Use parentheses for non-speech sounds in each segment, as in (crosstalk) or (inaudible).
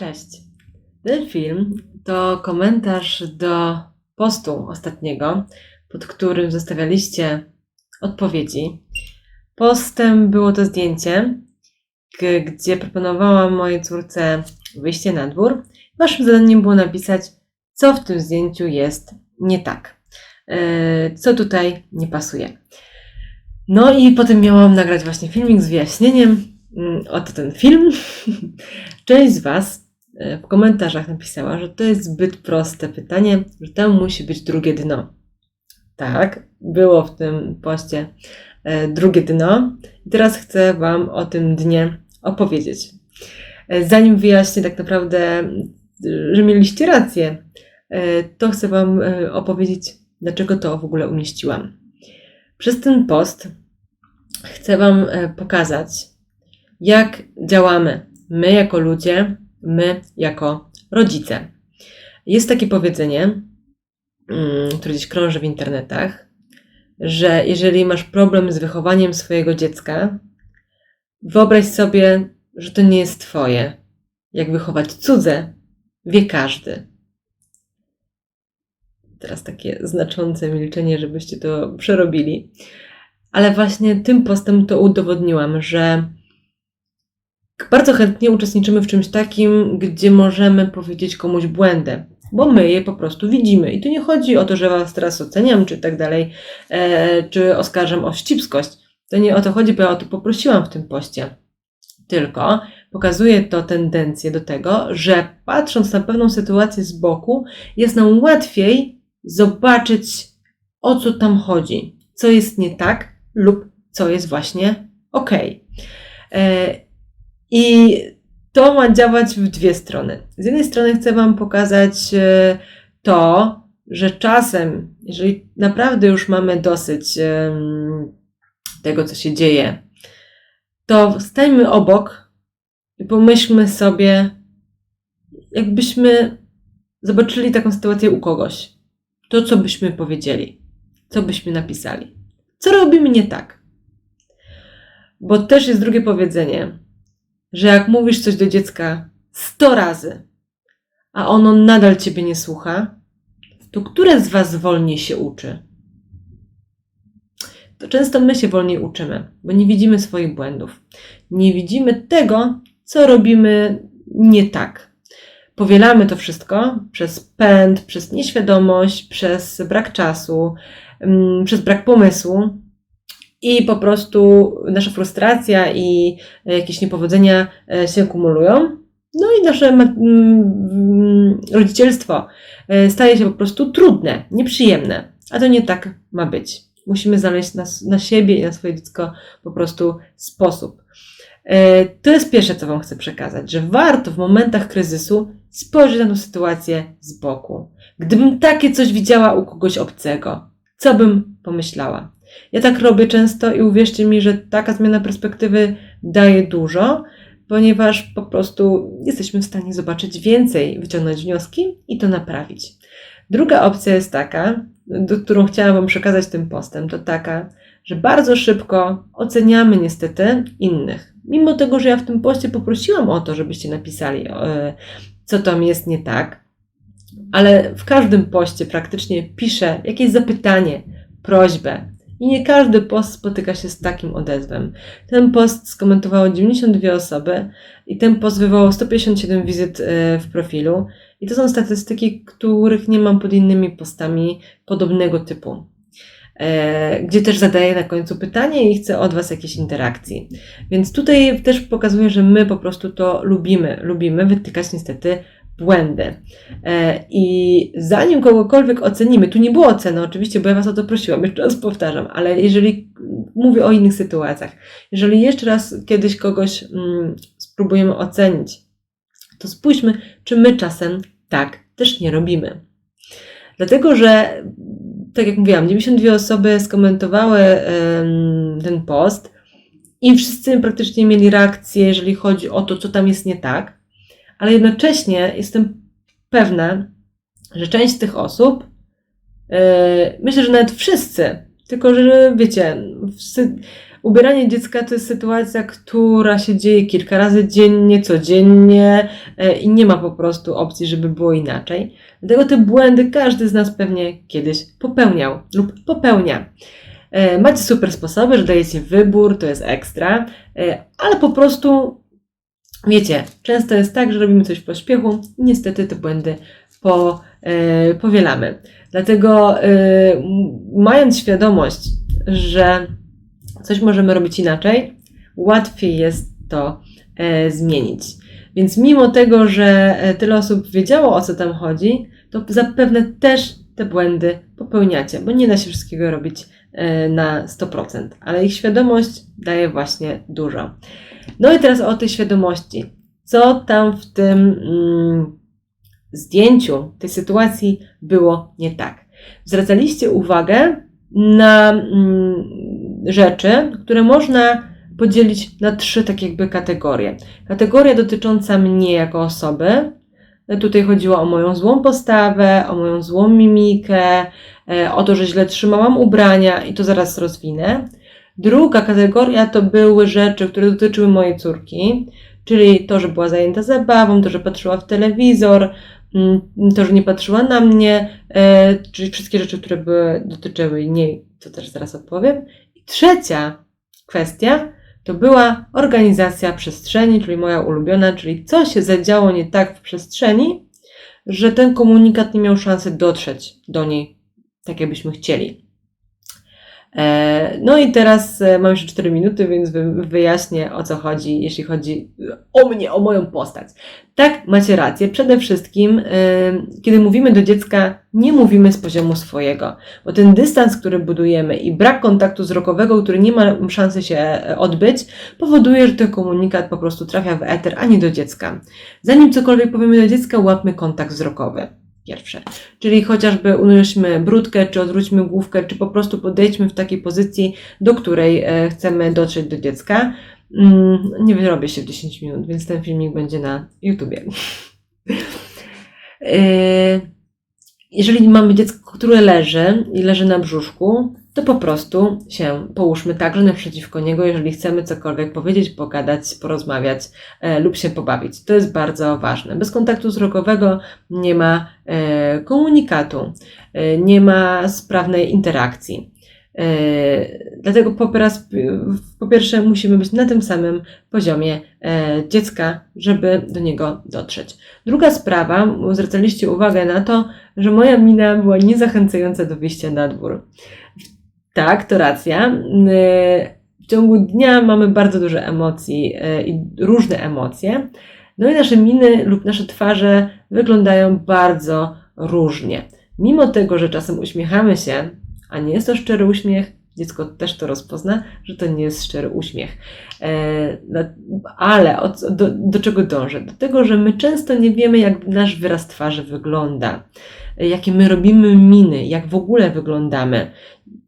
Cześć. Ten film to komentarz do postu ostatniego, pod którym zostawialiście odpowiedzi. Postem było to zdjęcie, gdzie proponowałam mojej córce wyjście na dwór. Waszym zadaniem było napisać, co w tym zdjęciu jest nie tak, e, co tutaj nie pasuje. No i potem miałam nagrać właśnie filmik z wyjaśnieniem, mm, oto ten film. (laughs) Część z Was w komentarzach napisała, że to jest zbyt proste pytanie, że tam musi być drugie dno. Tak, było w tym poście e, drugie dno. I teraz chcę Wam o tym dnie opowiedzieć. E, Zanim wyjaśnię tak naprawdę, e, że mieliście rację, e, to chcę Wam e, opowiedzieć, dlaczego to w ogóle umieściłam. Przez ten post chcę Wam e, pokazać, jak działamy my jako ludzie, my jako rodzice. Jest takie powiedzenie, mm, które gdzieś krąży w internetach, że jeżeli masz problem z wychowaniem swojego dziecka, wyobraź sobie, że to nie jest Twoje. Jak wychować cudze, wie każdy. Teraz takie znaczące milczenie, żebyście to przerobili. Ale właśnie tym postem to udowodniłam, że bardzo chętnie uczestniczymy w czymś takim, gdzie możemy powiedzieć komuś błędy, bo my je po prostu widzimy. I tu nie chodzi o to, że was teraz oceniam, czy tak dalej, e, czy oskarżam o wścibskość. To nie o to chodzi, bo ja o to poprosiłam w tym poście. Tylko pokazuje to tendencję do tego, że patrząc na pewną sytuację z boku, jest nam łatwiej zobaczyć, o co tam chodzi, co jest nie tak lub co jest właśnie ok. E, I to ma działać w dwie strony. Z jednej strony chcę Wam pokazać e, to, że czasem, jeżeli naprawdę już mamy dosyć tego, co się dzieje, to stańmy obok i pomyślmy sobie, jakbyśmy zobaczyli taką sytuację u kogoś. To, co byśmy powiedzieli, co byśmy napisali. Co robimy nie tak? Bo też jest drugie powiedzenie, że jak mówisz coś do dziecka 100 razy, a ono nadal ciebie nie słucha, to które z was wolniej się uczy? To często my się wolniej uczymy, bo nie widzimy swoich błędów. Nie widzimy tego, co robimy nie tak. Powielamy to wszystko przez pęd, przez nieświadomość, przez brak czasu, mm, przez brak pomysłu i po prostu nasza frustracja i e, jakieś niepowodzenia e, się kumulują. No i nasze rodzicielstwo e, staje się po prostu trudne, nieprzyjemne, a to nie tak ma być. Musimy znaleźć na, na siebie i na swoje dziecko po prostu sposób. To jest pierwsze, co Wam chcę przekazać, że warto w momentach kryzysu spojrzeć na tę sytuację z boku. Gdybym takie coś widziała u kogoś obcego, co bym pomyślała? Ja tak robię często i uwierzcie mi, że taka zmiana perspektywy daje dużo, ponieważ po prostu jesteśmy w stanie zobaczyć więcej, wyciągnąć wnioski i to naprawić. Druga opcja jest taka, do, którą chciałam Wam przekazać tym postem, to taka, że bardzo szybko oceniamy niestety innych. Mimo tego, że ja w tym poście poprosiłam o to, żebyście napisali, e, co tam jest nie tak, ale w każdym poście praktycznie piszę jakieś zapytanie, prośbę. I nie każdy post spotyka się z takim odezwem. Ten post skomentowało 92 osoby i ten post wywołał 157 wizyt e, w profilu. I to są statystyki, których nie mam pod innymi postami podobnego typu. E, Gdzie też zadaję na końcu pytanie i chcę od Was jakiejś interakcji. Więc tutaj też pokazuję, że my po prostu to lubimy. Lubimy wytykać niestety błędy. E, I zanim kogokolwiek ocenimy, tu nie było oceny oczywiście, bo ja Was o to prosiłam, jeszcze raz powtarzam, ale jeżeli mówię o innych sytuacjach, jeżeli jeszcze raz kiedyś kogoś mm, spróbujemy ocenić, to spójrzmy, czy my czasem tak też nie robimy. Dlatego, że tak jak mówiłam, 92 osoby skomentowały em, ten post i wszyscy praktycznie mieli reakcję, jeżeli chodzi o to, co tam jest nie tak, ale jednocześnie jestem pewna, że część z tych osób, e, myślę, że nawet wszyscy Tylko, że wiecie, ubieranie dziecka to jest sytuacja, która się dzieje kilka razy dziennie, codziennie e, i nie ma po prostu opcji, żeby było inaczej. Dlatego te błędy każdy z nas pewnie kiedyś popełniał lub popełnia. E, Macie super sposoby, że dajecie wybór, to jest ekstra, e, ale po prostu wiecie, często jest tak, że robimy coś w pośpiechu i niestety te błędy po, e, powielamy. Dlatego m- mając świadomość, że coś możemy robić inaczej, łatwiej jest to e, zmienić. Więc mimo tego, że tyle osób wiedziało o co tam chodzi, to zapewne też te błędy popełniacie, bo nie da się wszystkiego robić na 100%, ale ich świadomość daje właśnie dużo. No i teraz o tej świadomości. Co tam w tym mm, zdjęciu, tej sytuacji było nie tak? Zwracaliście uwagę na mm, rzeczy, które można podzielić na trzy tak jakby kategorie. Kategoria dotycząca mnie jako osoby. Tutaj chodziło o moją złą postawę, o moją złą mimikę, e, o to, że źle trzymałam ubrania i to zaraz rozwinę. Druga kategoria to były rzeczy, które dotyczyły mojej córki, czyli to, że była zajęta zabawą, to, że patrzyła w telewizor, mm, to, że nie patrzyła na mnie, e, czyli wszystkie rzeczy, które były, dotyczyły niej, to też zaraz opowiem. I trzecia kwestia to była organizacja przestrzeni, czyli moja ulubiona, czyli co się zadziało nie tak w przestrzeni, że ten komunikat nie miał szansy dotrzeć do niej tak, jakbyśmy chcieli. E, No i teraz e, mam jeszcze 4 minuty, więc wy- wyjaśnię o co chodzi, jeśli chodzi o mnie, o moją postać. Tak, macie rację. Przede wszystkim, e, kiedy mówimy do dziecka, nie mówimy z poziomu swojego, bo ten dystans, który budujemy i brak kontaktu wzrokowego, który nie ma szansy się odbyć, powoduje, że ten komunikat po prostu trafia w eter, a nie do dziecka. Zanim cokolwiek powiemy do dziecka, łapmy kontakt wzrokowy. Pierwsze. Czyli chociażby unośmy brudkę, czy odwróćmy główkę, czy po prostu podejdźmy w takiej pozycji, do której e, chcemy dotrzeć do dziecka. Mm, Nie wyrobię się w 10 minut, więc ten filmik będzie na YouTubie. E, Jeżeli mamy dziecko, które leży i leży na brzuszku, to po prostu się połóżmy także naprzeciwko niego, jeżeli chcemy cokolwiek powiedzieć, pogadać, porozmawiać e, lub się pobawić. To jest bardzo ważne. Bez kontaktu wzrokowego nie ma e, komunikatu, e, nie ma sprawnej interakcji. E, Dlatego po, raz, po pierwsze musimy być na tym samym poziomie e, dziecka, żeby do niego dotrzeć. Druga sprawa, zwracaliście uwagę na to, że moja mina była niezachęcająca do wyjścia na dwór. Tak, to racja. E, W ciągu dnia mamy bardzo dużo emocji e, i różne emocje. No i nasze miny lub nasze twarze wyglądają bardzo różnie. Mimo tego, że czasem uśmiechamy się, a nie jest to szczery uśmiech, dziecko też to rozpozna, że to nie jest szczery uśmiech. E, ale do, do czego dążę? Do tego, że my często nie wiemy, jak nasz wyraz twarzy wygląda, jakie my robimy miny, jak w ogóle wyglądamy.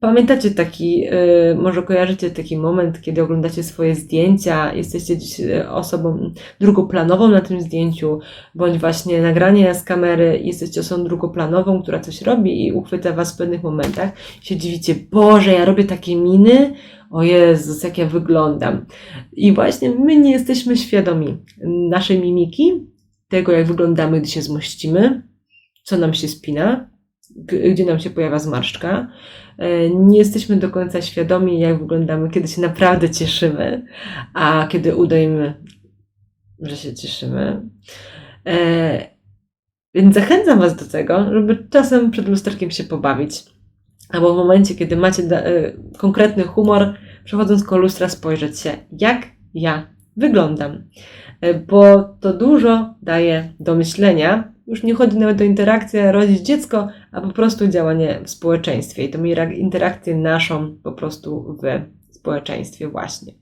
Pamiętacie taki, e, może kojarzycie taki moment, kiedy oglądacie swoje zdjęcia, jesteście gdzieś e, osobą drugoplanową na tym zdjęciu, bądź właśnie nagranie z kamery, jesteście osobą drugoplanową, która coś robi i uchwyta Was w pewnych momentach, się dziwicie, Boże, ja robię takie miny, o Jezus, jak ja wyglądam. I właśnie my nie jesteśmy świadomi naszej mimiki, tego jak wyglądamy, gdy się zmościmy, co nam się spina, gdzie nam się pojawia zmarszczka. E, Nie jesteśmy do końca świadomi, jak wyglądamy, kiedy się naprawdę cieszymy, a kiedy udajemy, że się cieszymy. E, Więc zachęcam Was do tego, żeby czasem przed lusterkiem się pobawić. Albo w momencie, kiedy macie e, konkretny humor, przechodząc koło lustra, spojrzeć się, jak ja wyglądam. Bo to dużo daje do myślenia. Już nie chodzi nawet o interakcję rodzic dziecko, a po prostu działanie w społeczeństwie i tą interakcję naszą po prostu w społeczeństwie właśnie.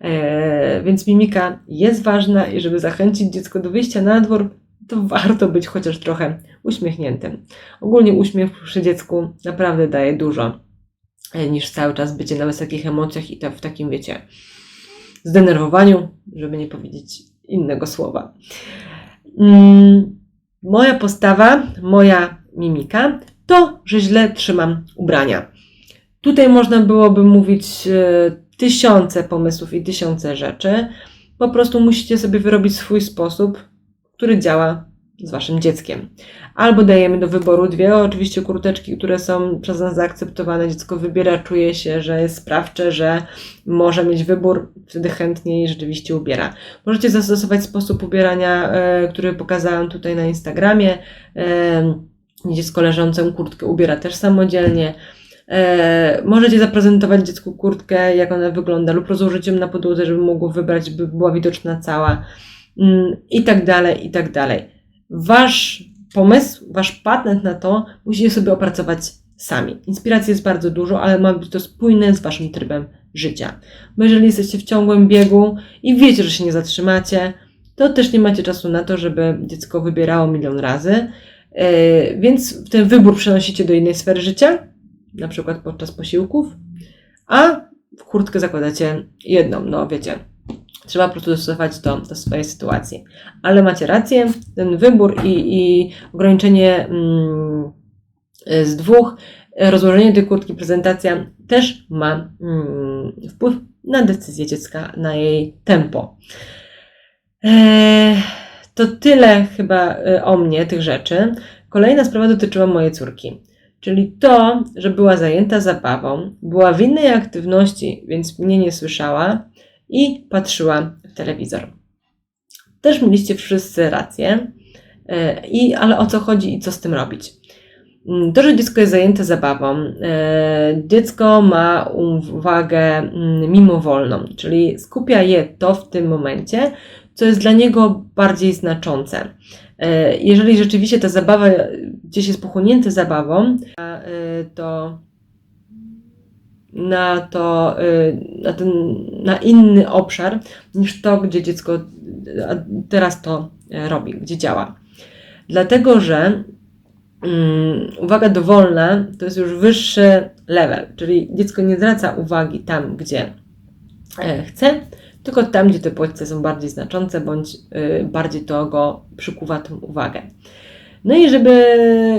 E, Więc mimika jest ważna i żeby zachęcić dziecko do wyjścia na dwór, to warto być chociaż trochę uśmiechniętym. Ogólnie uśmiech przy dziecku naprawdę daje dużo, e, niż cały czas bycie na wysokich emocjach i to w takim, wiecie, zdenerwowaniu, żeby nie powiedzieć innego słowa. Mm, Moja postawa, moja mimika to, że źle trzymam ubrania. Tutaj można byłoby mówić e, tysiące pomysłów i tysiące rzeczy. Po prostu musicie sobie wyrobić swój sposób, który działa z waszym dzieckiem. Albo dajemy do wyboru dwie, oczywiście kurteczki, które są przez nas zaakceptowane. Dziecko wybiera, czuje się, że jest sprawcze, że może mieć wybór, wtedy chętnie jej rzeczywiście ubiera. Możecie zastosować sposób ubierania, e, który pokazałam tutaj na Instagramie. E, dziecko leżącą kurtkę ubiera też samodzielnie. E, możecie zaprezentować dziecku kurtkę, jak ona wygląda, lub rozłożyć ją na podłodze, żeby mogło wybrać, by była widoczna cała. Mm, I tak dalej, i tak dalej. Wasz pomysł, wasz patent na to musicie sobie opracować sami. Inspiracji jest bardzo dużo, ale ma być to spójne z waszym trybem życia. Bo jeżeli jesteście w ciągłym biegu i wiecie, że się nie zatrzymacie, to też nie macie czasu na to, żeby dziecko wybierało milion razy. Yy, więc ten wybór przenosicie do innej sfery życia, na przykład podczas posiłków, a w kurtkę zakładacie jedną, no wiecie, Trzeba po prostu dostosować to do swojej sytuacji. Ale macie rację, ten wybór i, i ograniczenie mm, z dwóch, rozłożenie tej kurtki, prezentacja też ma mm, wpływ na decyzję dziecka, na jej tempo. Eee, to tyle chyba e, o mnie, tych rzeczy. Kolejna sprawa dotyczyła mojej córki. Czyli to, że była zajęta zabawą, była w innej aktywności, więc mnie nie słyszała, i patrzyła w telewizor. Też mieliście wszyscy rację, e, i, ale o co chodzi i co z tym robić? Mm, to, że dziecko jest zajęte zabawą, e, dziecko ma uwagę mm, mimowolną, czyli skupia je to w tym momencie, co jest dla niego bardziej znaczące. E, jeżeli rzeczywiście ta zabawa gdzieś jest pochłonięta zabawą, to na to, y, na, ten, na inny obszar niż to, gdzie dziecko teraz to e, robi, gdzie działa. Dlatego, że um, uwaga dowolna to jest już wyższy level, czyli dziecko nie zwraca uwagi tam, gdzie e, chce, tylko tam, gdzie te bodźce są bardziej znaczące, bądź y, bardziej to go przykuwa tą uwagę. No i żeby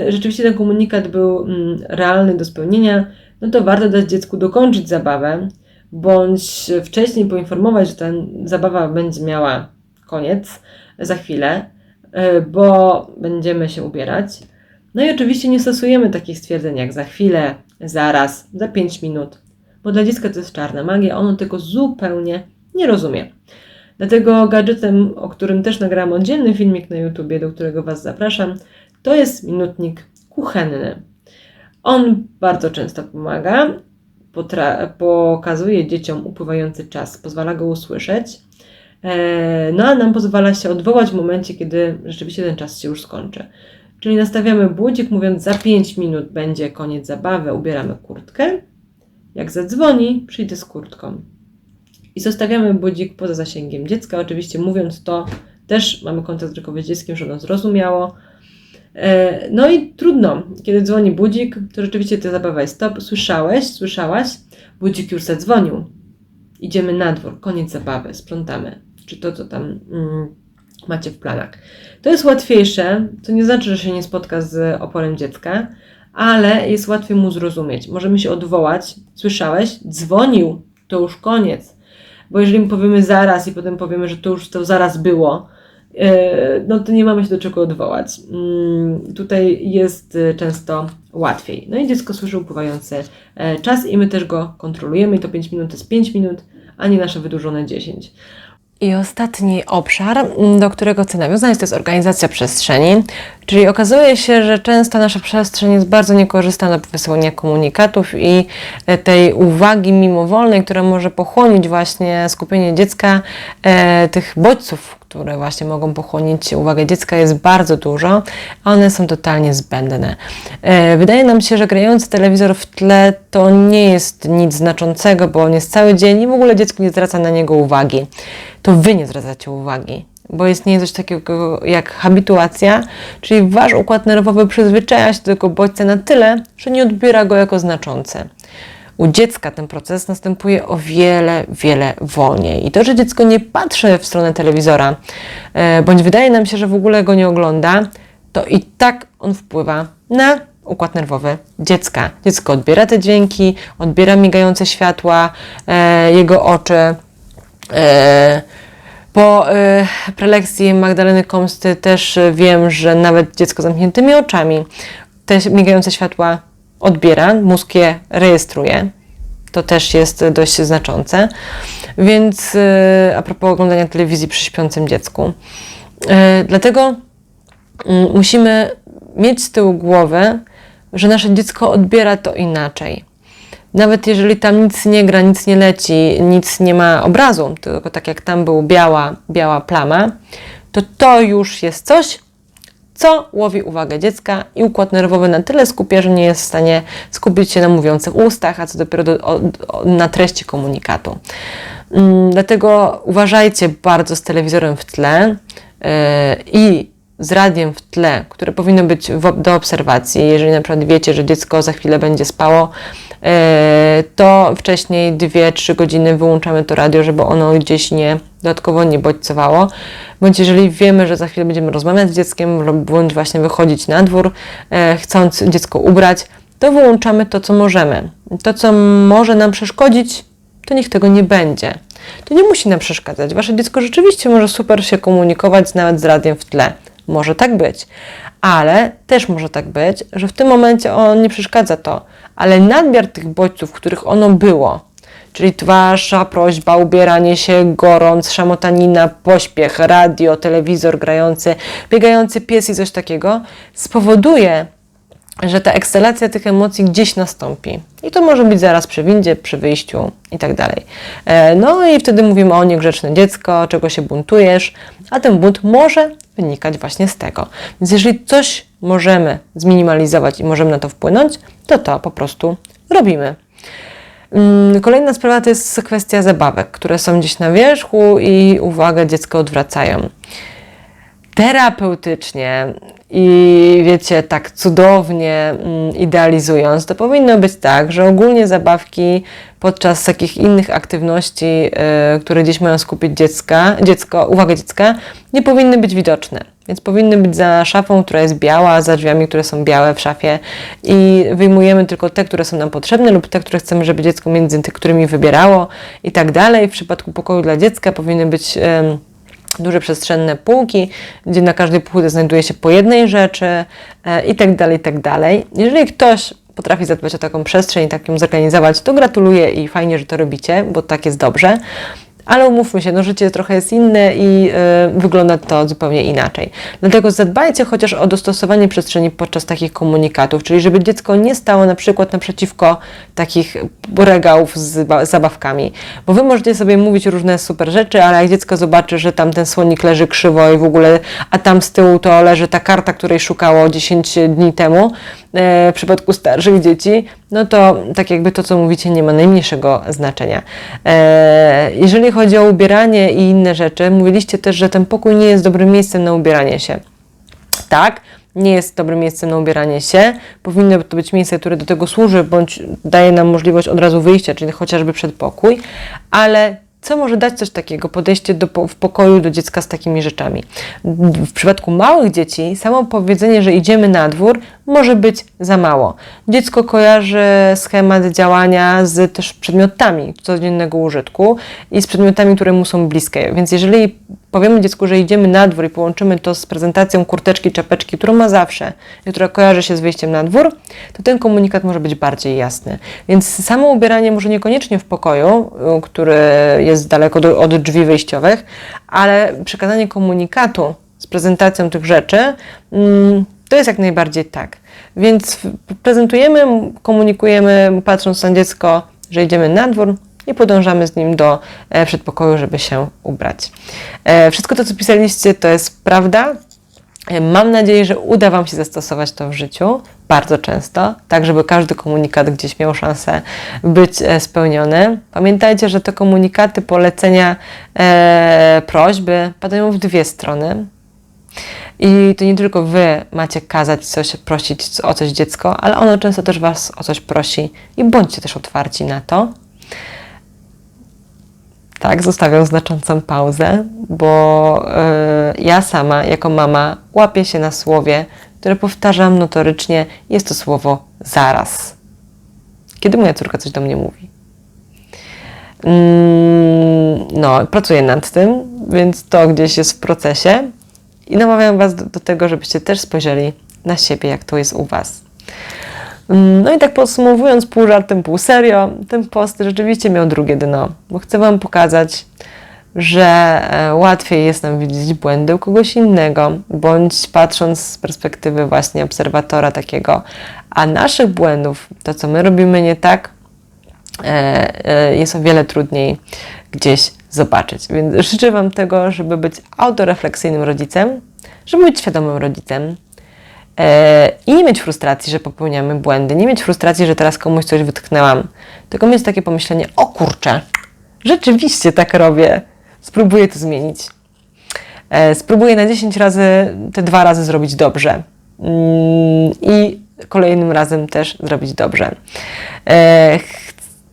rzeczywiście ten komunikat był mm, realny do spełnienia, no to warto dać dziecku dokończyć zabawę, bądź wcześniej poinformować, że ta zabawa będzie miała koniec za chwilę, e, bo będziemy się ubierać. No i oczywiście nie stosujemy takich stwierdzeń jak za chwilę, zaraz, za 5 minut, bo dla dziecka to jest czarna magia, ono tego zupełnie nie rozumie. Dlatego gadżetem, o którym też nagrałam oddzielny filmik na YouTubie, do którego Was zapraszam, to jest minutnik kuchenny. On bardzo często pomaga, pokazuje dzieciom upływający czas, pozwala go usłyszeć, e, no a nam pozwala się odwołać w momencie, kiedy rzeczywiście ten czas się już skończy. Czyli nastawiamy budzik, mówiąc za 5 minut będzie koniec zabawy, ubieramy kurtkę. Jak zadzwoni, przyjdę z kurtką. I zostawiamy budzik poza zasięgiem dziecka. Oczywiście mówiąc to, też mamy kontakt wzrokowy z dzieckiem, żeby ono zrozumiało, E, no i trudno, kiedy dzwoni budzik, to rzeczywiście ta zabawa jest stop. Słyszałeś, słyszałaś? Budzik już zadzwonił. Idziemy na dwór, koniec zabawy, sprzątamy. Czy to, co tam mm, macie w planach. To jest łatwiejsze, to nie znaczy, że się nie spotka z oporem dziecka, ale jest łatwiej mu zrozumieć. Możemy się odwołać. Słyszałeś? Dzwonił, to już koniec. Bo jeżeli powiemy zaraz i potem powiemy, że to już to zaraz było, E, no to nie mamy się do czego odwołać. Mm, tutaj jest e, często łatwiej. No i dziecko słyszy upływający e, czas i my też go kontrolujemy i to 5 minut to jest 5 minut, a nie nasze wydłużone 10. I ostatni obszar, mm, do którego chcę nawiązać, to jest organizacja przestrzeni. Czyli okazuje się, że często nasza przestrzeń jest bardzo niekorzystna do wysyłania komunikatów i tej uwagi mimowolnej, która może pochłonić właśnie skupienie dziecka, e, tych bodźców, które właśnie mogą pochłonić uwagę dziecka, jest bardzo dużo, a one są totalnie zbędne. E, wydaje nam się, że grający telewizor w tle to nie jest nic znaczącego, bo on jest cały dzień i w ogóle dziecko nie zwraca na niego uwagi. To wy nie zwracacie uwagi bo istnieje coś takiego jak habituacja, czyli wasz układ nerwowy przyzwyczaja się do tego bodźca na tyle, że nie odbiera go jako znaczące. U dziecka ten proces następuje o wiele, wiele wolniej. I to, że dziecko nie patrzy w stronę telewizora, e, bądź wydaje nam się, że w ogóle go nie ogląda, to i tak on wpływa na układ nerwowy dziecka. Dziecko odbiera te dźwięki, odbiera migające światła, e, jego oczy. E, po prelekcji Magdaleny Komsty też wiem, że nawet dziecko z zamkniętymi oczami te migające światła odbiera, mózg je rejestruje. To też jest dość znaczące. Więc e, a propos oglądania telewizji przy śpiącym dziecku. E, Dlatego mm, musimy mieć z tyłu głowy, że nasze dziecko odbiera to inaczej. Nawet jeżeli tam nic nie gra, nic nie leci, nic nie ma obrazu, tylko tak jak tam był biała, biała plama, to to już jest coś, co łowi uwagę dziecka i układ nerwowy na tyle skupia, że nie jest w stanie skupić się na mówiących ustach, a co dopiero do, o, o, na treści komunikatu. Mm, dlatego uważajcie bardzo z telewizorem w tle yy, i z radiem w tle, które powinno być w, do obserwacji. Jeżeli na przykład wiecie, że dziecko za chwilę będzie spało, yy, to wcześniej 2-3 godziny wyłączamy to radio, żeby ono gdzieś nie dodatkowo nie bodźcowało. Bądź jeżeli wiemy, że za chwilę będziemy rozmawiać z dzieckiem, bądź właśnie wychodzić na dwór, e, chcąc dziecko ubrać, to wyłączamy to, co możemy. To, co może nam przeszkodzić, to niech tego nie będzie. To nie musi nam przeszkadzać. Wasze dziecko rzeczywiście może super się komunikować nawet z radiem w tle. Może tak być. Ale też może tak być, że w tym momencie on nie przeszkadza to, ale nadmiar tych bodźców, których ono było, czyli wasza prośba, ubieranie się, gorąc, szamotanina, pośpiech, radio, telewizor grający, biegający pies i coś takiego, spowoduje, że ta ekstalacja tych emocji gdzieś nastąpi. I to może być zaraz przy windzie, przy wyjściu i tak dalej. E, No i wtedy mówimy o niegrzeczne dziecko, czego się buntujesz, a ten bunt może wynikać właśnie z tego. Więc jeżeli coś możemy zminimalizować i możemy na to wpłynąć, to to po prostu robimy. Mm, Kolejna sprawa to jest kwestia zabawek, które są gdzieś na wierzchu i uwagę dziecka odwracają. Terapeutycznie i wiecie, tak cudownie mm, idealizując, to powinno być tak, że ogólnie zabawki podczas takich innych aktywności, y, które gdzieś mają skupić dziecka, dziecko, uwagę dziecka, nie powinny być widoczne. Więc powinny być za szafą, która jest biała, za drzwiami, które są białe w szafie i wyjmujemy tylko te, które są nam potrzebne lub te, które chcemy, żeby dziecko między tych, którymi wybierało i tak dalej. W przypadku pokoju dla dziecka powinny być em, duże przestrzenne półki, gdzie na każdej półce znajduje się po jednej rzeczy e, i tak dalej, tak dalej. Jeżeli ktoś potrafi zadbać o taką przestrzeń i tak ją zorganizować, to gratuluję i fajnie, że to robicie, bo tak jest dobrze. Ale umówmy się, no życie trochę jest inne i e, wygląda to zupełnie inaczej. Dlatego zadbajcie chociaż o dostosowanie przestrzeni podczas takich komunikatów, czyli żeby dziecko nie stało na przykład naprzeciwko takich regałów z ba- zabawkami. Bo wy możecie sobie mówić różne super rzeczy, ale jak dziecko zobaczy, że tam ten słonik leży krzywo i w ogóle, a tam z tyłu to leży ta karta, której szukało 10 dni temu, e, w przypadku starszych dzieci, no to tak jakby to, co mówicie, nie ma najmniejszego znaczenia. E, jeżeli chodzi o ubieranie i inne rzeczy, mówiliście też, że ten pokój nie jest dobrym miejscem na ubieranie się. Tak, nie jest dobrym miejscem na ubieranie się. Powinno to być miejsce, które do tego służy, bądź daje nam możliwość od razu wyjścia, czyli chociażby przedpokój, ale co może dać coś takiego, podejście do, w pokoju do dziecka z takimi rzeczami? W przypadku małych dzieci, samo powiedzenie, że idziemy na dwór, może być za mało. Dziecko kojarzy schemat działania z też przedmiotami codziennego użytku i z przedmiotami, które mu są bliskie. Więc jeżeli powiemy dziecku, że idziemy na dwór i połączymy to z prezentacją kurteczki, czapeczki, którą ma zawsze i która kojarzy się z wyjściem na dwór, to ten komunikat może być bardziej jasny. Więc samo ubieranie może niekoniecznie w pokoju, y, który jest daleko do, od drzwi wyjściowych, ale przekazanie komunikatu z prezentacją tych rzeczy, mm, to jest jak najbardziej tak. Więc prezentujemy, komunikujemy, patrząc na dziecko, że idziemy na dwór i podążamy z nim do e, przedpokoju, żeby się ubrać. E, Wszystko to, co pisaliście, to jest prawda. E, Mam nadzieję, że uda Wam się zastosować to w życiu bardzo często, tak żeby każdy komunikat gdzieś miał szansę być spełniony. Pamiętajcie, że te komunikaty, polecenia, e, prośby padają w dwie strony. I to nie tylko Wy macie kazać coś, prosić o coś dziecko, ale ono często też Was o coś prosi i bądźcie też otwarci na to. Tak, zostawiam znaczącą pauzę, bo y, ja sama jako mama łapię się na słowie które powtarzam notorycznie, jest to słowo zaraz. Kiedy moja córka coś do mnie mówi. Mm, No, pracuję nad tym, więc to gdzieś jest w procesie i namawiam Was do, do tego, żebyście też spojrzeli na siebie, jak to jest u Was. Mm, No i tak podsumowując pół żartem, pół serio, ten post rzeczywiście miał drugie dno, bo chcę Wam pokazać, że e, łatwiej jest nam widzieć błędy u kogoś innego, bądź patrząc z perspektywy właśnie obserwatora takiego, a naszych błędów, to co my robimy nie tak, e, e, jest o wiele trudniej gdzieś zobaczyć. Więc życzę Wam tego, żeby być autorefleksyjnym rodzicem, żeby być świadomym rodzicem i nie mieć frustracji, że popełniamy błędy, nie mieć frustracji, że teraz komuś coś wytknęłam, tylko mieć takie pomyślenie, o kurczę, rzeczywiście tak robię, spróbuję to zmienić. E, spróbuję na 10 razy te dwa razy zrobić dobrze. Mm, I kolejnym razem też zrobić dobrze. E,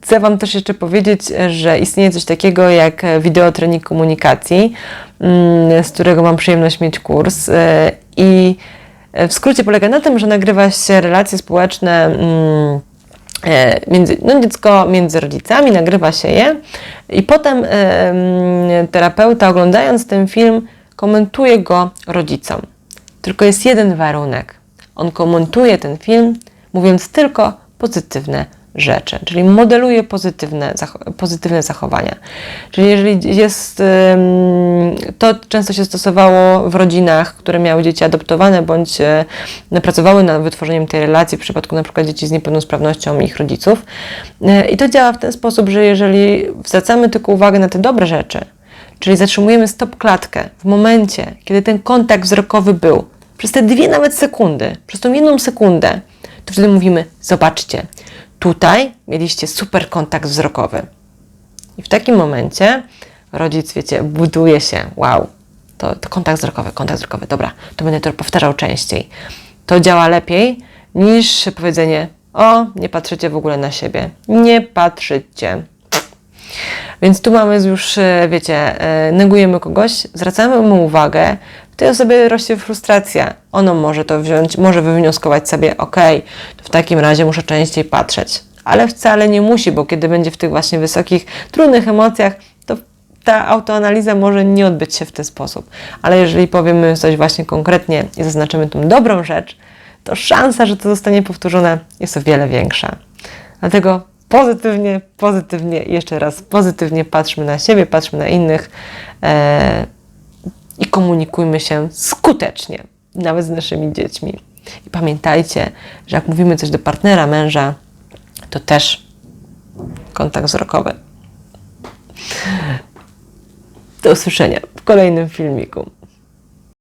Chcę Wam też jeszcze powiedzieć, że istnieje coś takiego jak wideotrening komunikacji, mm, z którego mam przyjemność mieć kurs. E, I w skrócie polega na tym, że nagrywa się relacje społeczne mm, e, między, no dziecko między rodzicami, nagrywa się je i potem e, mm, terapeuta oglądając ten film komentuje go rodzicom. Tylko jest jeden warunek. On komentuje ten film mówiąc tylko pozytywne rzeczy, czyli modeluje pozytywne, pozytywne zachowania. Czyli jeżeli jest, to często się stosowało w rodzinach, które miały dzieci adoptowane bądź e, pracowały nad wytworzeniem tej relacji w przypadku na przykład dzieci z niepełnosprawnością ich rodziców. E, I to działa w ten sposób, że jeżeli zwracamy tylko uwagę na te dobre rzeczy, czyli zatrzymujemy stop klatkę w momencie, kiedy ten kontakt wzrokowy był, przez te dwie nawet sekundy, przez tą jedną sekundę, to wtedy mówimy: Zobaczcie, tutaj mieliście super kontakt wzrokowy. I w takim momencie rodzic, wiecie, buduje się: Wow, to, to kontakt wzrokowy, kontakt wzrokowy, dobra, to będę to powtarzał częściej. To działa lepiej niż powiedzenie: O, nie patrzycie w ogóle na siebie. Nie patrzycie. Więc tu mamy już, e, wiecie, e, negujemy kogoś, zwracamy mu uwagę, tej osobie rośnie frustracja. Ono może to wziąć, może wywnioskować sobie, ok, w takim razie muszę częściej patrzeć. Ale wcale nie musi, bo kiedy będzie w tych właśnie wysokich, trudnych emocjach, to ta autoanaliza może nie odbyć się w ten sposób. Ale jeżeli powiemy coś właśnie konkretnie i zaznaczymy tą dobrą rzecz, to szansa, że to zostanie powtórzone jest o wiele większa. Dlatego pozytywnie, pozytywnie, jeszcze raz pozytywnie patrzmy na siebie, patrzmy na innych e, i komunikujmy się skutecznie, nawet z naszymi dziećmi. I pamiętajcie, że jak mówimy coś do partnera, męża, to też kontakt wzrokowy. Do usłyszenia w kolejnym filmiku.